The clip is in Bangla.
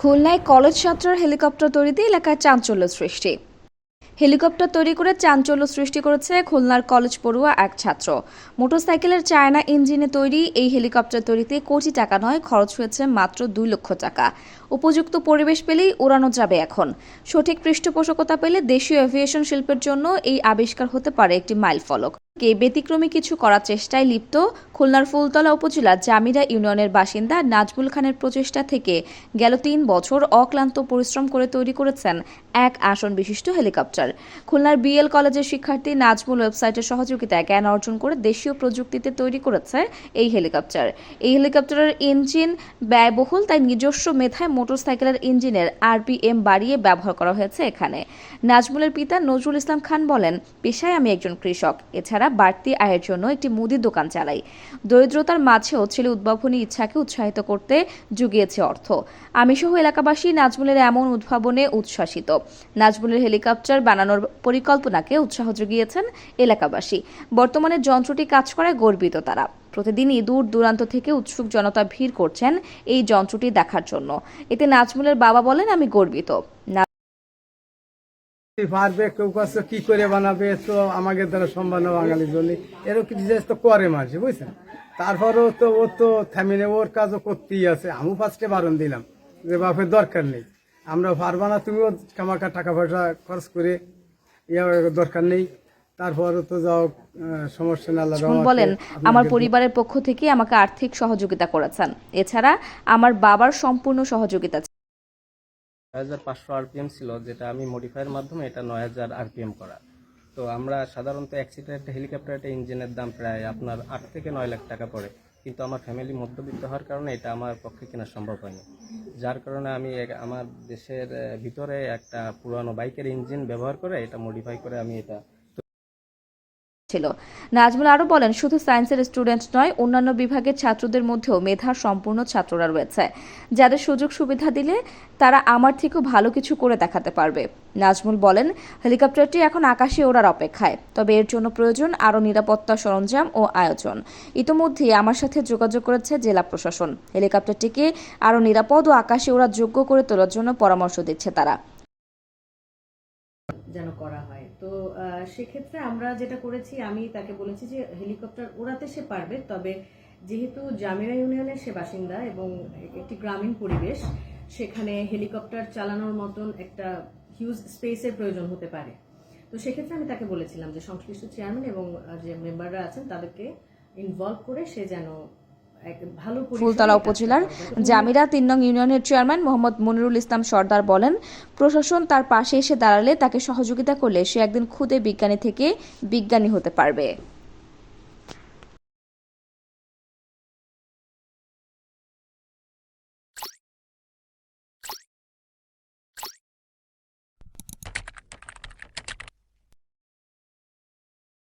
খুলনায় কলেজ ছাত্রের হেলিকপ্টার তৈরিতে এলাকায় চাঞ্চল্য সৃষ্টি। হেলিকপ্টার তৈরি করে চাঞ্চল্য সৃষ্টি করেছে খুলনার কলেজ পড়ুয়া এক ছাত্র। মোটরসাইকেলের চায়না ইঞ্জিনে তৈরি এই হেলিকপ্টার তৈরিতে কোটি টাকা নয়, খরচ হয়েছে মাত্র দুই লক্ষ টাকা। উপযুক্ত পরিবেশ পেলেই উড়ানো যাবে এখন। সঠিক পৃষ্ঠপোষকতা পেলে দেশীয় এভিয়েশন শিল্পের জন্য এই আবিষ্কার হতে পারে একটি মাইলফলক। কে ব্যতিক্রমী কিছু করার চেষ্টায় লিপ্ত খুলনার ফুলতলা উপজেলা জামিরা ইউনিয়নের বাসিন্দা নাজমুল খানের প্রচেষ্টা থেকে গেল তিন বছর অক্লান্ত পরিশ্রম করে তৈরি করেছেন এক আসন বিশিষ্ট হেলিকপ্টার। খুলনার বিএল কলেজের শিক্ষার্থী নাজমুল ওয়েবসাইটের সহযোগিতায় জ্ঞান অর্জন করে দেশীয় প্রযুক্তিতে তৈরি করেছে এই হেলিকপ্টার। এই হেলিকপ্টারের ইঞ্জিন ব্যয়বহুল, তাই নিজস্ব মেধায় মোটরসাইকেলের ইঞ্জিনের আরপিএম বাড়িয়ে ব্যবহার করা হয়েছে এখানে। নাজমুলের পিতা নজরুল ইসলাম খান বলেন, পেশায় আমি একজন কৃষক। এছাড়া বাড়তি আয়ের জন্য একটি মুদির দোকান চালাই। দরিদ্রতার মাঝেও ছেলে উদ্ভাবনী ইচ্ছাকে উৎসাহিত করতে জুগিয়েছে অর্থ। আমিসহ এলাকাবাসী নাজমুলের এমন উদ্ভাবনে উচ্ছ্বাসিত। নাজমুলের হেলিকপ্টার বানানোর পরিকল্পনাকে উৎসাহ জুগিয়েছেন এলাকাবাসী। বর্তমানে যন্ত্রটি কাজ করায় গর্বিত তারা। প্রতিদিনই দূর দূরান্ত থেকে উৎসুক জনতা ভিড় করছেন এই যন্ত্রটি দেখার জন্য। এতে নাজমুলের বাবা বলেন, আমি গর্বিত। পারবে কেউ কাছে কি করে বানাবে তো আমাদের দ্বারা সম্ভব না বাঙালির জন্য। এরকম কিছু জিনিস তো করে মানুষ বুঝছেন? তারপরেও তো ও তো থামিনে ওর কাজও করতেই আছে। ফার্স্টে বারণ দিলাম যে বাপের দরকার নেই। আমরা পারবা না তুমিও কামাকা টাকা পয়সা খরচ করে ইয়ে দরকার নেই। তারপরে তো যাও সমস্যা না বলেন আমার পরিবারের পক্ষ থেকে আমাকে আর্থিক সহযোগিতা করেছেন। এছাড়া আমার বাবার সম্পূর্ণ সহযোগিতা হাজার পাঁচশো আরপিএম ছিল, যেটা আমি মডিফাইয়ের মাধ্যমে এটা নয় হাজার আরপিএম করা। তো আমরা সাধারণত এক সিটার একটা হেলিকপ্টার একটা ইঞ্জিনের দাম প্রায় আপনার আট থেকে নয় লাখ টাকা পড়ে। কিন্তু আমার ফ্যামিলি মধ্যবিত্ত হওয়ার কারণে এটা আমার পক্ষে কেনা সম্ভব হয়নি। যার কারণে আমি আমার দেশের ভিতরে একটা পুরানো বাইকের ইঞ্জিন ব্যবহার করে এটা মডিফাই করে আমি এটা ছিল নাজমুল আরও বলেন, শুধু সায়েন্সের স্টুডেন্ট নয়, অন্যান্য বিভাগের ছাত্রদের মধ্যেও মেধার সম্পূর্ণ ছাত্ররা রয়েছে। যাদের সুযোগ সুবিধা দিলে তারা আমার থেকেও ভালো কিছু করে দেখাতে পারবে। নাজমুল বলেন, হেলিকপ্টারটি এখন আকাশে ওড়ার অপেক্ষায়, তবে এর জন্য প্রয়োজন আরও নিরাপত্তা সরঞ্জাম ও আয়োজন। ইতোমধ্যেই আমার সাথে যোগাযোগ করেছে জেলা প্রশাসন। হেলিকপ্টারটিকে আরও নিরাপদ ও আকাশে ওড়ার যোগ্য করে তোলার জন্য পরামর্শ দিচ্ছে তারা। যেন করা হয়। তো সেক্ষেত্রে আমরা যেটা করেছি, আমি তাকে বলেছি যে হেলিকপ্টার উড়াতে সে পারবে, তবে যেহেতু জামিরা ইউনিয়নের সে বাসিন্দা এবং একটি গ্রামীণ পরিবেশ, সেখানে হেলিকপ্টার চালানোর মতন একটা হিউজ স্পেসের প্রয়োজন হতে পারে। তো সেক্ষেত্রে আমি তাকে বলেছিলাম যে সংশ্লিষ্ট চেয়ারম্যান এবং যে মেম্বাররা আছেন, তাদেরকে ইনভলভ করে সে যেন ফুলতলা উপজেলার জামিরা তিন নং ইউনিয়নের চেয়ারম্যান মোহাম্মদ মনিরুল ইসলাম সর্দার বলেন প্রশাসন তার পাশে এসে দাঁড়ালে তাকে সহযোগিতা করলে সে একদিন খুদে বিজ্ঞানী থেকে বিজ্ঞানী হতে পারবে।